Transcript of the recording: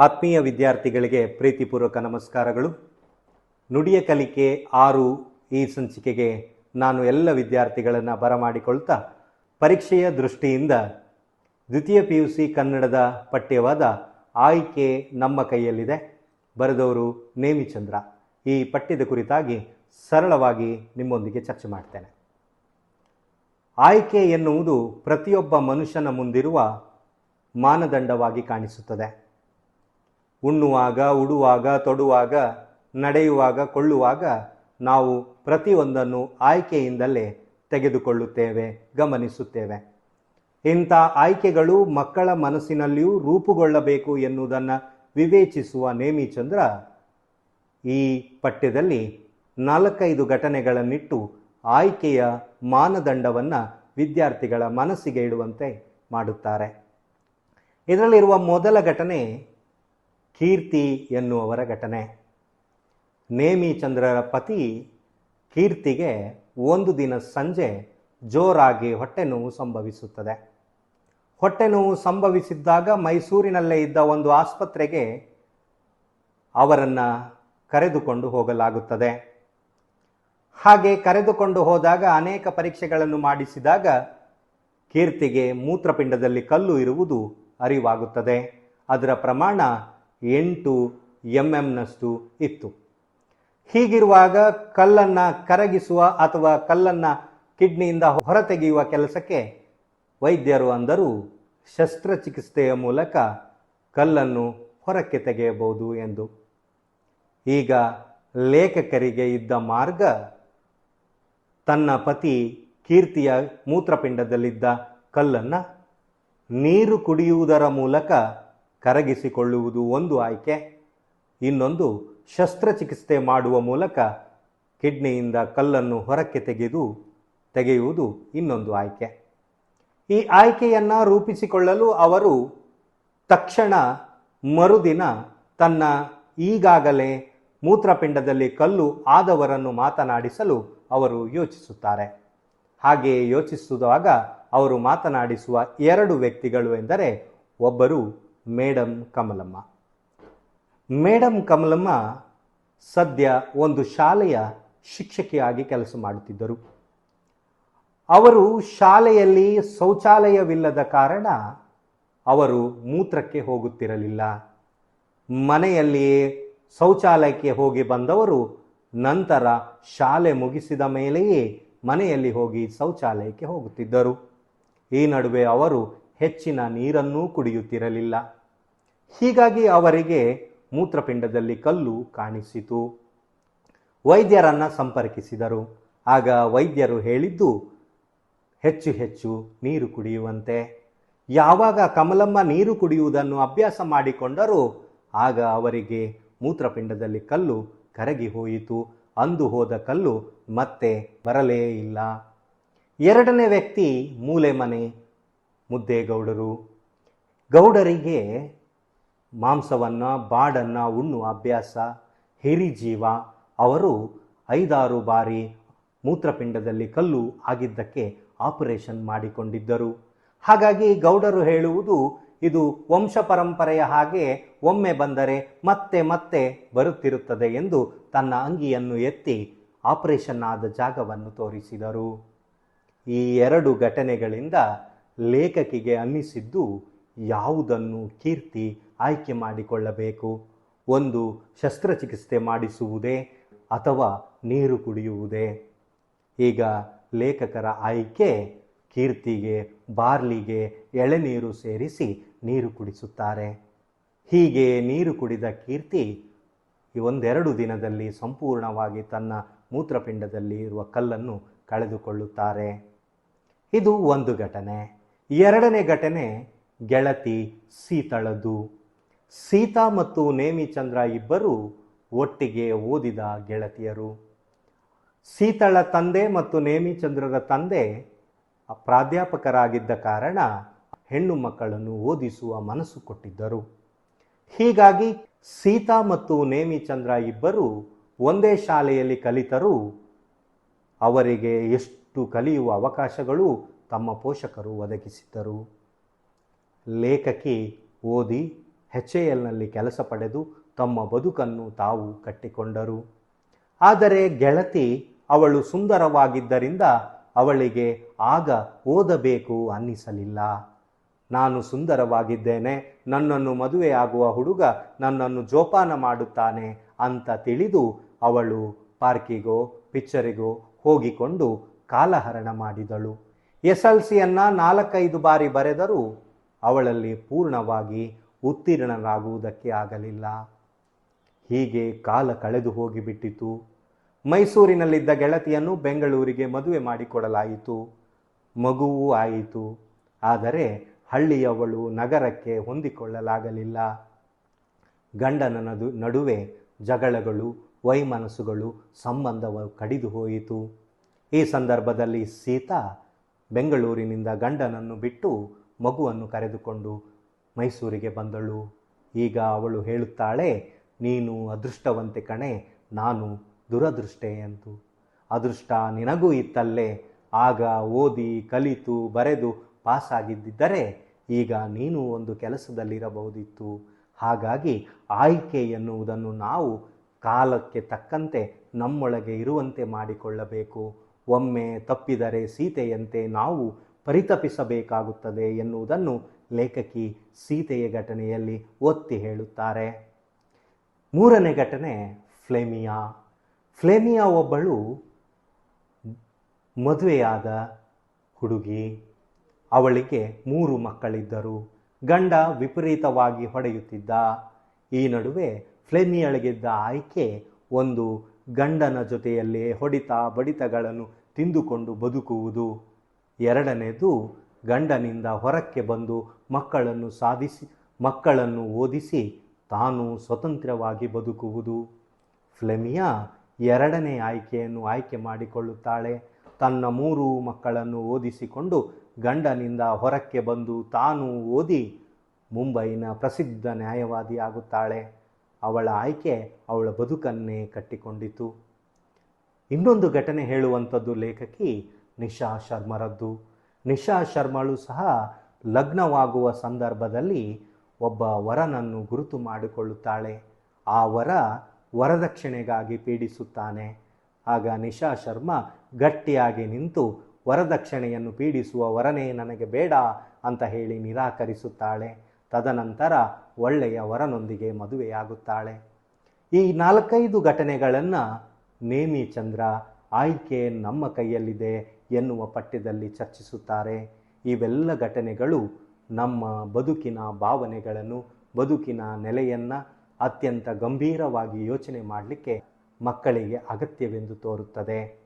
ಆತ್ಮೀಯ ವಿದ್ಯಾರ್ಥಿಗಳಿಗೆ ಪ್ರೀತಿಪೂರ್ವಕ ನಮಸ್ಕಾರಗಳು. ನುಡಿಯ ಕಲಿಕೆ ಆರು ಈ ಸಂಚಿಕೆಗೆ ನಾನು ಎಲ್ಲ ವಿದ್ಯಾರ್ಥಿಗಳನ್ನು ಬರಮಾಡಿಕೊಳ್ತಾ ಪರೀಕ್ಷೆಯ ದೃಷ್ಟಿಯಿಂದ ದ್ವಿತೀಯ ಪಿ ಯು ಸಿ ಕನ್ನಡದ ಪಠ್ಯವಾದ ಆಯ್ಕೆ ನಮ್ಮ ಕೈಯಲ್ಲಿದೆ. ಬರೆದವರು ನೇಮಿಚಂದ್ರ. ಈ ಪಠ್ಯದ ಕುರಿತಾಗಿ ಸರಳವಾಗಿ ನಿಮ್ಮೊಂದಿಗೆ ಚರ್ಚೆ ಮಾಡ್ತೇನೆ. ಆಯ್ಕೆ ಎನ್ನುವುದು ಪ್ರತಿಯೊಬ್ಬ ಮನುಷ್ಯನ ಮುಂದಿರುವ ಮಾನದಂಡವಾಗಿ ಕಾಣಿಸುತ್ತದೆ. ಉಣ್ಣುವಾಗ, ಉಡುವಾಗ, ತೊಡುವಾಗ, ನಡೆಯುವಾಗ, ಕೊಳ್ಳುವಾಗ ನಾವು ಪ್ರತಿಯೊಂದನ್ನು ಆಯ್ಕೆಯಿಂದಲೇ ತೆಗೆದುಕೊಳ್ಳುತ್ತೇವೆ, ಗಮನಿಸುತ್ತೇವೆ. ಇಂಥ ಆಯ್ಕೆಗಳು ಮಕ್ಕಳ ಮನಸ್ಸಿನಲ್ಲಿಯೂ ರೂಪುಗೊಳ್ಳಬೇಕು ಎನ್ನುವುದನ್ನು ವಿವೇಚಿಸುವ ನೇಮಿಚಂದ್ರ ಈ ಪಠ್ಯದಲ್ಲಿ ನಾಲ್ಕೈದು ಘಟನೆಗಳನ್ನಿಟ್ಟು ಆಯ್ಕೆಯ ಮಾನದಂಡವನ್ನು ವಿದ್ಯಾರ್ಥಿಗಳ ಮನಸ್ಸಿಗೆ ಇಡುವಂತೆ ಮಾಡುತ್ತಾರೆ. ಇದರಲ್ಲಿರುವ ಮೊದಲ ಘಟನೆ ಕೀರ್ತಿ ಎನ್ನುವವರ ಘಟನೆ. ನೇಮಿಚಂದ್ರರ ಪತಿ ಕೀರ್ತಿಗೆ ಒಂದು ದಿನ ಸಂಜೆ ಜೋರಾಗಿ ಹೊಟ್ಟೆ ನೋವು ಸಂಭವಿಸುತ್ತದೆ. ಹೊಟ್ಟೆ ನೋವು ಸಂಭವಿಸಿದ್ದಾಗ ಮೈಸೂರಿನಲ್ಲೇ ಇದ್ದ ಒಂದು ಆಸ್ಪತ್ರೆಗೆ ಅವರನ್ನು ಕರೆದುಕೊಂಡು ಹೋಗಲಾಗುತ್ತದೆ. ಹಾಗೆ ಕರೆದುಕೊಂಡು ಹೋದಾಗ ಅನೇಕ ಪರೀಕ್ಷೆಗಳನ್ನು ಮಾಡಿಸಿದಾಗ ಕೀರ್ತಿಗೆ ಮೂತ್ರಪಿಂಡದಲ್ಲಿ ಕಲ್ಲು ಇರುವುದು ಅರಿವಾಗುತ್ತದೆ. ಅದರ ಪ್ರಮಾಣ ಎಂಟು ಎಂ ಎಂನಷ್ಟು ಇತ್ತು. ಹೀಗಿರುವಾಗ ಕಲ್ಲನ್ನು ಕರಗಿಸುವ ಅಥವಾ ಕಲ್ಲನ್ನು ಕಿಡ್ನಿಯಿಂದ ಹೊರತೆಗೆಯುವ ಕೆಲಸಕ್ಕೆ ವೈದ್ಯರು ಅಂದರು, ಶಸ್ತ್ರಚಿಕಿತ್ಸೆಯ ಮೂಲಕ ಕಲ್ಲನ್ನು ಹೊರಕ್ಕೆ ತೆಗೆಯಬಹುದು ಎಂದು. ಈಗ ಲೇಖಕರಿಗೆ ಇದ್ದ ಮಾರ್ಗ, ತನ್ನ ಪತಿ ಕೀರ್ತಿಯ ಮೂತ್ರಪಿಂಡದಲ್ಲಿದ್ದ ಕಲ್ಲನ್ನು ನೀರು ಕುಡಿಯುವುದರ ಮೂಲಕ ಕರಗಿಸಿಕೊಳ್ಳುವುದು ಒಂದು ಆಯ್ಕೆ. ಇನ್ನೊಂದು, ಶಸ್ತ್ರಚಿಕಿತ್ಸೆ ಮಾಡುವ ಮೂಲಕ ಕಿಡ್ನಿಯಿಂದ ಕಲ್ಲನ್ನು ಹೊರಕ್ಕೆ ತೆಗೆದು ತೆಗೆಯುವುದು ಇನ್ನೊಂದು ಆಯ್ಕೆ. ಈ ಆಯ್ಕೆಯನ್ನು ರೂಪಿಸಿಕೊಳ್ಳಲು ಅವರು ತಕ್ಷಣ ಮರುದಿನ ತನ್ನ ಈಗಾಗಲೇ ಮೂತ್ರಪಿಂಡದಲ್ಲಿ ಕಲ್ಲು ಆದವರನ್ನು ಮಾತನಾಡಿಸಲು ಅವರು ಯೋಚಿಸುತ್ತಾರೆ. ಹಾಗೆ ಯೋಚಿಸುವಾಗ ಅವರು ಮಾತನಾಡಿಸುವ ಎರಡು ವ್ಯಕ್ತಿಗಳು ಎಂದರೆ ಒಬ್ಬರು ಮೇಡಮ್ ಕಮಲಮ್ಮ. ಮೇಡಮ್ ಕಮಲಮ್ಮ ಸದ್ಯ ಒಂದು ಶಾಲೆಯ ಶಿಕ್ಷಕಿಯಾಗಿ ಕೆಲಸ ಮಾಡುತ್ತಿದ್ದರು. ಅವರು ಶಾಲೆಯಲ್ಲಿ ಶೌಚಾಲಯವಿಲ್ಲದ ಕಾರಣ ಅವರು ಮೂತ್ರಕ್ಕೆ ಹೋಗುತ್ತಿರಲಿಲ್ಲ. ಮನೆಯಲ್ಲಿಯೇ ಶೌಚಾಲಯಕ್ಕೆ ಹೋಗಿ ಬಂದವರು ನಂತರ ಶಾಲೆ ಮುಗಿಸಿದ ಮೇಲೆಯೇ ಮನೆಯಲ್ಲಿ ಹೋಗಿ ಶೌಚಾಲಯಕ್ಕೆ ಹೋಗುತ್ತಿದ್ದರು. ಈ ನಡುವೆ ಅವರು ಹೆಚ್ಚಿನ ನೀರನ್ನೂ ಕುಡಿಯುತ್ತಿರಲಿಲ್ಲ. ಹೀಗಾಗಿ ಅವರಿಗೆ ಮೂತ್ರಪಿಂಡದಲ್ಲಿ ಕಲ್ಲು ಕಾಣಿಸಿತು. ವೈದ್ಯರನ್ನ ಸಂಪರ್ಕಿಸಿದರು. ಆಗ ವೈದ್ಯರು ಹೇಳಿದ್ದು, ಹೆಚ್ಚು ಹೆಚ್ಚು ನೀರು ಕುಡಿಯುವಂತೆ. ಯಾವಾಗ ಕಮಲಮ್ಮ ನೀರು ಕುಡಿಯುವುದನ್ನು ಅಭ್ಯಾಸ ಮಾಡಿಕೊಂಡರೂ ಆಗ ಅವರಿಗೆ ಮೂತ್ರಪಿಂಡದಲ್ಲಿ ಕಲ್ಲು ಕರಗಿ ಹೋಯಿತು. ಅಂದು ಹೋದ ಕಲ್ಲು ಮತ್ತೆ ಬರಲೇ ಇಲ್ಲ. ಎರಡನೇ ವ್ಯಕ್ತಿ ಮೂಲೆ ಮನೆ ಮುದ್ದೇಗೌಡರು. ಗೌಡರಿಗೆ ಮಾಂಸವನ್ನು, ಬಾಡನ್ನು, ಉಣ್ಣುವ ಅಭ್ಯಾಸ, ಹಿರಿಜೀವ, ಅವರು ಐದಾರು ಬಾರಿ ಮೂತ್ರಪಿಂಡದಲ್ಲಿ ಕಲ್ಲು ಆಗಿದ್ದಕ್ಕೆ ಆಪರೇಷನ್ ಮಾಡಿಕೊಂಡಿದ್ದರು. ಹಾಗಾಗಿ ಗೌಡರು ಹೇಳುವುದು, ಇದು ವಂಶ ಪರಂಪರೆಯ ಹಾಗೆ ಒಮ್ಮೆ ಬಂದರೆ ಮತ್ತೆ ಮತ್ತೆ ಬರುತ್ತಿರುತ್ತದೆ ಎಂದು ತನ್ನ ಅಂಗಿಯನ್ನು ಎತ್ತಿ ಆಪರೇಷನ್ ಆದ ಜಾಗವನ್ನು ತೋರಿಸಿದರು. ಈ ಎರಡು ಘಟನೆಗಳಿಂದ ಲೇಖಕಿಗೆ ಅನ್ನಿಸಿದ್ದು ಯಾವುದನ್ನು ಕೀರ್ತಿ ಆಯ್ಕೆ ಮಾಡಿಕೊಳ್ಳಬೇಕು. ಒಂದು ಶಸ್ತ್ರಚಿಕಿತ್ಸೆ ಮಾಡಿಸುವುದೇ ಅಥವಾ ನೀರು ಕುಡಿಯುವುದೇ? ಈಗ ಲೇಖಕರ ಆಯ್ಕೆ ಕೀರ್ತಿಗೆ, ಬಾರ್ಲಿಗೆ ಎಳೆನೀರು ಸೇರಿಸಿ ನೀರು ಕುಡಿಸುತ್ತಾರೆ. ಹೀಗೆ ನೀರು ಕುಡಿದ ಕೀರ್ತಿ ಒಂದೆರಡು ದಿನದಲ್ಲಿ ಸಂಪೂರ್ಣವಾಗಿ ತನ್ನ ಮೂತ್ರಪಿಂಡದಲ್ಲಿ ಇರುವ ಕಲ್ಲನ್ನು ಕಳೆದುಕೊಳ್ಳುತ್ತಾರೆ. ಇದು ಒಂದು ಘಟನೆ. ಎರಡನೇ ಘಟನೆ ಗೆಳತಿ ಸೀತಳದು ಸೀತಾ ಮತ್ತು ನೇಮಿಚಂದ್ರ ಇಬ್ಬರು ಒಟ್ಟಿಗೆ ಓದಿದ ಗೆಳತಿಯರು. ಸೀತಳ ತಂದೆ ಮತ್ತು ನೇಮಿಚಂದ್ರರ ತಂದೆ ಪ್ರಾಧ್ಯಾಪಕರಾಗಿದ್ದ ಕಾರಣ ಹೆಣ್ಣು ಮಕ್ಕಳನ್ನು ಓದಿಸುವ ಮನಸ್ಸು ಕೊಟ್ಟಿದ್ದರು. ಹೀಗಾಗಿ ಸೀತಾ ಮತ್ತು ನೇಮಿಚಂದ್ರ ಇಬ್ಬರು ಒಂದೇ ಶಾಲೆಯಲ್ಲಿ ಕಲಿತರೂ ಅವರಿಗೆ ಎಷ್ಟು ಕಲಿಯುವ ಅವಕಾಶಗಳು ತಮ್ಮ ಪೋಷಕರು ಒದಗಿಸಿದ್ದರು. ಲೇಖಕಿ ಓದಿ ಎಚ್ ಎ ಎಲ್ನಲ್ಲಿ ಕೆಲಸ ಪಡೆದು ತಮ್ಮ ಬದುಕನ್ನು ತಾವು ಕಟ್ಟಿಕೊಂಡರು. ಆದರೆ ಗೆಳತಿ ಅವಳು ಸುಂದರವಾಗಿದ್ದರಿಂದ ಅವಳಿಗೆ ಆಗ ಓದಬೇಕು ಅನ್ನಿಸಲಿಲ್ಲ. ನಾನು ಸುಂದರವಾಗಿದ್ದೇನೆ, ನನ್ನನ್ನು ಮದುವೆಯಾಗುವ ಹುಡುಗ ನನ್ನನ್ನು ಜೋಪಾನ ಮಾಡುತ್ತಾನೆ ಅಂತ ತಿಳಿದು ಅವಳು ಪಾರ್ಕಿಗೋ ಪಿಕ್ಚರಿಗೋ ಹೋಗಿಕೊಂಡು ಕಾಲಹರಣ ಮಾಡಿದಳು. ಎಸ್ ಎಲ್ ಸಿಯನ್ನು ನಾಲ್ಕೈದು ಬಾರಿ ಬರೆದರೂ ಅವಳಲ್ಲಿ ಪೂರ್ಣವಾಗಿ ಉತ್ತೀರ್ಣರಾಗುವುದಕ್ಕೆ ಆಗಲಿಲ್ಲ. ಹೀಗೆ ಕಾಲ ಕಳೆದು ಹೋಗಿಬಿಟ್ಟಿತು. ಮೈಸೂರಿನಲ್ಲಿದ್ದ ಗೆಳತಿಯನ್ನು ಬೆಂಗಳೂರಿಗೆ ಮದುವೆ ಮಾಡಿಕೊಡಲಾಯಿತು. ಮಗುವೂ ಆಯಿತು. ಆದರೆ ಹಳ್ಳಿಯವಳು ನಗರಕ್ಕೆ ಹೊಂದಿಕೊಳ್ಳಲಾಗಲಿಲ್ಲ. ಗಂಡನ ನಡುವೆ ಜಗಳಗಳು, ವೈಮನಸ್ಸುಗಳು, ಸಂಬಂಧವು ಕಡಿದು ಹೋಯಿತು. ಈ ಸಂದರ್ಭದಲ್ಲಿ ಸೀತಾ ಬೆಂಗಳೂರಿನಿಂದ ಗಂಡನನ್ನು ಬಿಟ್ಟು ಮಗುವನ್ನು ಕರೆದುಕೊಂಡು ಮೈಸೂರಿಗೆ ಬಂದಳು. ಈಗ ಅವಳು ಹೇಳುತ್ತಾಳೆ, ನೀನು ಅದೃಷ್ಟವಂತೆ ಕಣೆ, ನಾನು ದುರದೃಷ್ಟೆ ಅಂತು. ಅದೃಷ್ಟ ನಿನಗೂ ಇತ್ತಲ್ಲೇ. ಆಗ ಓದಿ, ಕಲಿತು, ಬರೆದು ಪಾಸಾಗಿದ್ದರೆ ಈಗ ನೀನು ಒಂದು ಕೆಲಸದಲ್ಲಿರಬಹುದಿತ್ತು. ಹಾಗಾಗಿ ಆಯ್ಕೆ ಎನ್ನುವುದನ್ನು ನಾವು ಕಾಲಕ್ಕೆ ತಕ್ಕಂತೆ ನಮ್ಮೊಳಗೆ ಇರುವಂತೆ ಮಾಡಿಕೊಳ್ಳಬೇಕು. ಒಮ್ಮೆ ತಪ್ಪಿದರೆ ಸೀತೆಯಂತೆ ನಾವು ಪರಿತಪಿಸಬೇಕಾಗುತ್ತದೆ ಎನ್ನುವುದನ್ನು ಲೇಖಕಿ ಸೀತೆಯ ಘಟನೆಯಲ್ಲಿ ಒತ್ತಿ ಹೇಳುತ್ತಾರೆ. ಮೂರನೇ ಘಟನೆ ಫ್ಲೇಮಿಯಾ. ಫ್ಲೇಮಿಯಾ ಒಬ್ಬಳು ಮದುವೆಯಾದ ಹುಡುಗಿ. ಅವಳಿಗೆ ಮೂರು ಮಕ್ಕಳಿದ್ದರು. ಗಂಡ ವಿಪರೀತವಾಗಿ ಹೊಡೆಯುತ್ತಿದ್ದ. ಈ ನಡುವೆ ಫ್ಲೇಮಿಯಳಿಗಿದ್ದ ಆಯ್ಕೆ ಒಂದು ಗಂಡನ ಜೊತೆಯಲ್ಲಿ ಹೊಡಿತ ಬಡಿತಗಳನ್ನು ತಿಂದುಕೊಂಡು ಬದುಕುವುದು. ಎರಡನೇದು ಗಂಡನಿಂದ ಹೊರಕ್ಕೆ ಬಂದು ಮಕ್ಕಳನ್ನು ಸಾಧಿಸಿ, ಮಕ್ಕಳನ್ನು ಓದಿಸಿ ತಾನು ಸ್ವತಂತ್ರವಾಗಿ ಬದುಕುವುದು. ಫ್ಲೆಮಿಯಾ ಎರಡನೇ ಆಯ್ಕೆಯನ್ನು ಆಯ್ಕೆ ಮಾಡಿಕೊಳ್ಳುತ್ತಾಳೆ. ತನ್ನ ಮೂರು ಮಕ್ಕಳನ್ನು ಓದಿಸಿಕೊಂಡು ಗಂಡನಿಂದ ಹೊರಕ್ಕೆ ಬಂದು ತಾನು ಓದಿ ಮುಂಬೈನ ಪ್ರಸಿದ್ಧ ನ್ಯಾಯವಾದಿಯಾಗುತ್ತಾಳೆ. ಅವಳ ಆಯ್ಕೆ ಅವಳ ಬದುಕನ್ನೇ ಕಟ್ಟಿಕೊಂಡಿತು. ಇನ್ನೊಂದು ಘಟನೆ ಹೇಳುವಂಥದ್ದು ಲೇಖಕಿ ನಿಶಾ ಶರ್ಮರದ್ದು. ನಿಶಾ ಶರ್ಮಳು ಸಹ ಲಗ್ನವಾಗುವ ಸಂದರ್ಭದಲ್ಲಿ ಒಬ್ಬ ವರನನ್ನು ಗುರುತು ಮಾಡಿಕೊಳ್ಳುತ್ತಾಳೆ. ಆ ವರ ವರದಕ್ಷಿಣೆಗಾಗಿ ಪೀಡಿಸುತ್ತಾನೆ. ಆಗ ನಿಶಾ ಶರ್ಮಾ ಗಟ್ಟಿಯಾಗಿ ನಿಂತು ವರದಕ್ಷಿಣೆಯನ್ನು ಪೀಡಿಸುವ ವರನೇ ನನಗೆ ಬೇಡ ಅಂತ ಹೇಳಿ ನಿರಾಕರಿಸುತ್ತಾಳೆ. ತದನಂತರ ಒಳ್ಳೆಯ ವರನೊಂದಿಗೆ ಮದುವೆಯಾಗುತ್ತಾಳೆ. ಈ ನಾಲ್ಕೈದು ಘಟನೆಗಳನ್ನು ನೇಮಿ ಚಂದ್ರ ಆಯ್ಕೆ ನಮ್ಮ ಕೈಯಲ್ಲಿದೆ ಎನ್ನುವ ಪಠ್ಯದಲ್ಲಿ ಚರ್ಚಿಸುತ್ತಾರೆ. ಇವೆಲ್ಲ ಘಟನೆಗಳು ನಮ್ಮ ಬದುಕಿನ ಭಾವನೆಗಳನ್ನು ಬದುಕಿನ ನೆಲೆಯನ್ನು ಅತ್ಯಂತ ಗಂಭೀರವಾಗಿ ಯೋಚನೆ ಮಾಡಲಿಕ್ಕೆ ಮಕ್ಕಳಿಗೆ ಅಗತ್ಯವೆಂದು ತೋರುತ್ತದೆ.